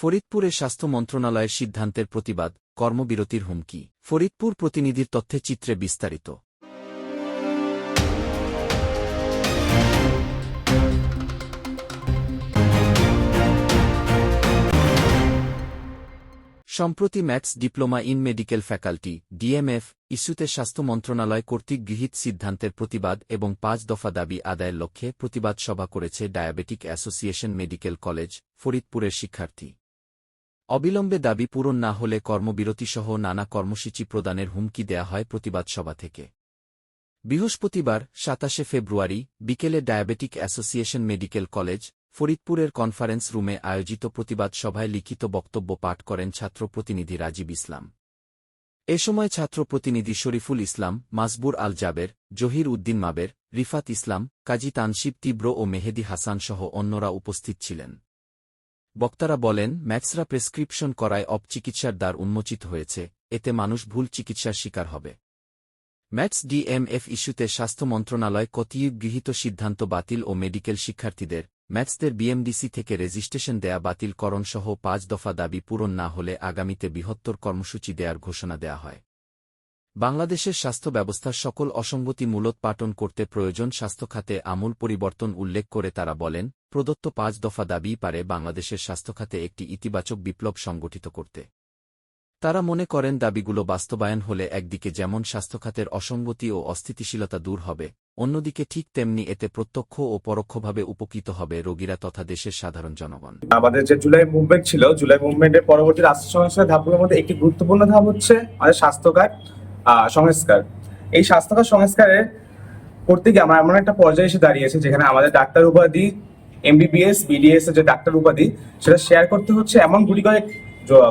ফরিদপুরে স্বাস্থ্য মন্ত্রণালয়ের সিদ্ধান্তের প্রতিবাদ, কর্মবিরতির হুমকি, ফরিদপুর প্রতিনিধির তথ্যে চিত্রে বিস্তারিত। সম্প্রতি maths diploma in medical faculty, DMF, ইস্যুতে স্বাস্থ্য মন্ত্রণালয় কর্তৃক গৃহীত সিদ্ধান্তের প্রতিবাদ এবং পাঁচ দফা দাবি আদায়ের লক্ষ্যে প্রতিবাদ সভা করেছে ডায়াবেটিক অ্যাসোসিয়েশন মেডিকেল কলেজ, ফরিদপুরের শিক্ষার্থী। অবিলম্বে দাবি পূরণ না হলে কর্মবিরতিসহ নানা কর্মসূচি প্রদানের হুমকি দেয়া হয় প্রতিবাদ সভা থেকে। বৃহস্পতিবার, সাতাশে ফেব্রুয়ারি, বিকেলে ডায়াবেটিক অ্যাসোসিয়েশন মেডিকেল কলেজ, ফরিদপুরের কনফারেন্স রুমে আয়োজিত প্রতিবাদ সভায় লিখিত বক্তব্য পাঠ করেন ছাত্র প্রতিনিধি রাজীব ইসলাম। এ সময় ছাত্র প্রতিনিধি শরীফুল ইসলাম, মাসবুর আল জাবের, জহির উদ্দিন মাবের, রিফাত ইসলাম, কাজী তানশিব তীব্র ও মেহেদি হাসান সহ অন্যরা উপস্থিত ছিলেন। বক্তারা বলেন, ম্যাক্সরা প্রেসক্রিপশন করায় অব চিকিৎসার দ্বার উন্মোচিত হয়েছে, এতে মানুষ ভুল চিকিৎসার শিকার হবে। ম্যাক্স ডিএমএফ ইস্যুতে স্বাস্থ্য মন্ত্রণালয় কতিয়ুগ গৃহীত সিদ্ধান্ত বাতিল ও মেডিকেল শিক্ষার্থীদের ম্যাথসদের বিএমডিসি থেকে রেজিস্ট্রেশন দেয়া বাতিলকরণসহ পাঁচ দফা দাবি পূরণ না হলে আগামীতে বৃহত্তর কর্মসূচি দেয়ার ঘোষণা দেয়া হয়। বাংলাদেশের স্বাস্থ্য ব্যবস্থার সকল অসঙ্গতি মূলোৎপাটন করতে প্রয়োজন স্বাস্থ্যখাতে আমূল পরিবর্তন উল্লেখ করে তারা বলেন প্রদত্ত পাঁচ দফা দাবিই পারে বাংলাদেশের স্বাস্থ্যখাতে একটি ইতিবাচক বিপ্লব সংগঠিত করতে। তারা মনে করেন দাবিগুলো বাস্তবায়ন হলে একদিকে যেমন স্বাস্থ্যখাতের অসঙ্গতি ও অস্থিতিশীলতা দূর হবে, অন্যদিকে ঠিক তেমনি এতে প্রত্যক্ষ ও পরোক্ষভাবে উপকৃত হবে রোগীরা তথা দেশের সাধারণ জনগণ। আমাদের যে জুলাই মুভমেন্ট ছিল, জুলাই মুভমেন্টের পরবর্তী রাষ্ট্র সংস্কার ধাপগুলোর মধ্যে একটি গুরুত্বপূর্ণ ধাপ হচ্ছে আমাদের স্বাস্থ্যকার সংস্কার। এই স্বাস্থ্যকার সংস্কারের করতে গিয়ে আমরা এমন একটা পর্যায়ে এসে দাঁড়িয়েছে যেখানে আমাদের ডাক্তার উপাধি এমবিবিএস বিডিএস এর যে ডাক্তার উপাধি, সেটা শেয়ার করতে হচ্ছে এমন গুলি কয়েক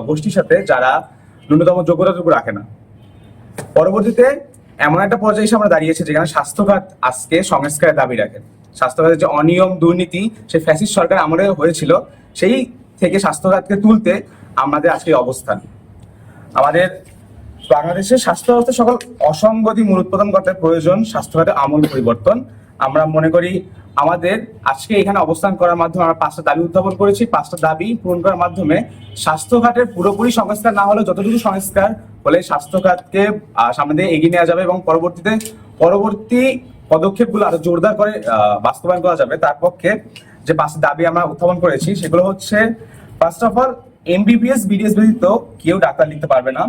গোষ্ঠীর সাথে যারা ন্যূনতম যোগ্যতা যোগ্যতাটুকু রাখে না। পরবর্তীতে এমন একটা পর্যায়ে এসে আমরা দাঁড়িয়েছি যেখানে স্বাস্থ্যখাত আজকে সংস্কারের দাবি রাখে। স্বাস্থ্যখাতের যে অনিয়ম, দুর্নীতি সেই ফ্যাসিস্ট সরকার আমলে হয়েছিল, সেই থেকে স্বাস্থ্যখাতকে তুলতে আমাদের আজকে অবস্থান। আমাদের বাংলাদেশের স্বাস্থ্য ব্যবস্থা সকল অসঙ্গতি মূলোৎপাদন করতে প্রয়োজন স্বাস্থ্যখাতে আমূল পরিবর্তন। আমরা মনে করি আমাদের আজকে এখানে অবস্থান করার মাধ্যমে আমরা পাঁচটা দাবি উত্থাপন করেছি। পাঁচটা দাবি পূরণ করার মাধ্যমে স্বাস্থ্যখাতের পুরোপুরি সংস্কার না হলে যতটুকু সংস্কার হলে স্বাস্থ্যখাতকে আহ, সামনে দিয়ে এগিয়ে নেওয়া যাবে এবং পরবর্তীতে পরবর্তী পদক্ষেপগুলো আরও জোরদার করে বাস্তবায়ন করা যাবে। তার পক্ষে যে পাঁচটা দাবি আমরা উত্থাপন করেছি সেগুলো হচ্ছে first of all MBBS BDS ব্যতীত কেউ ডাক্তার লিখতে পারবে না।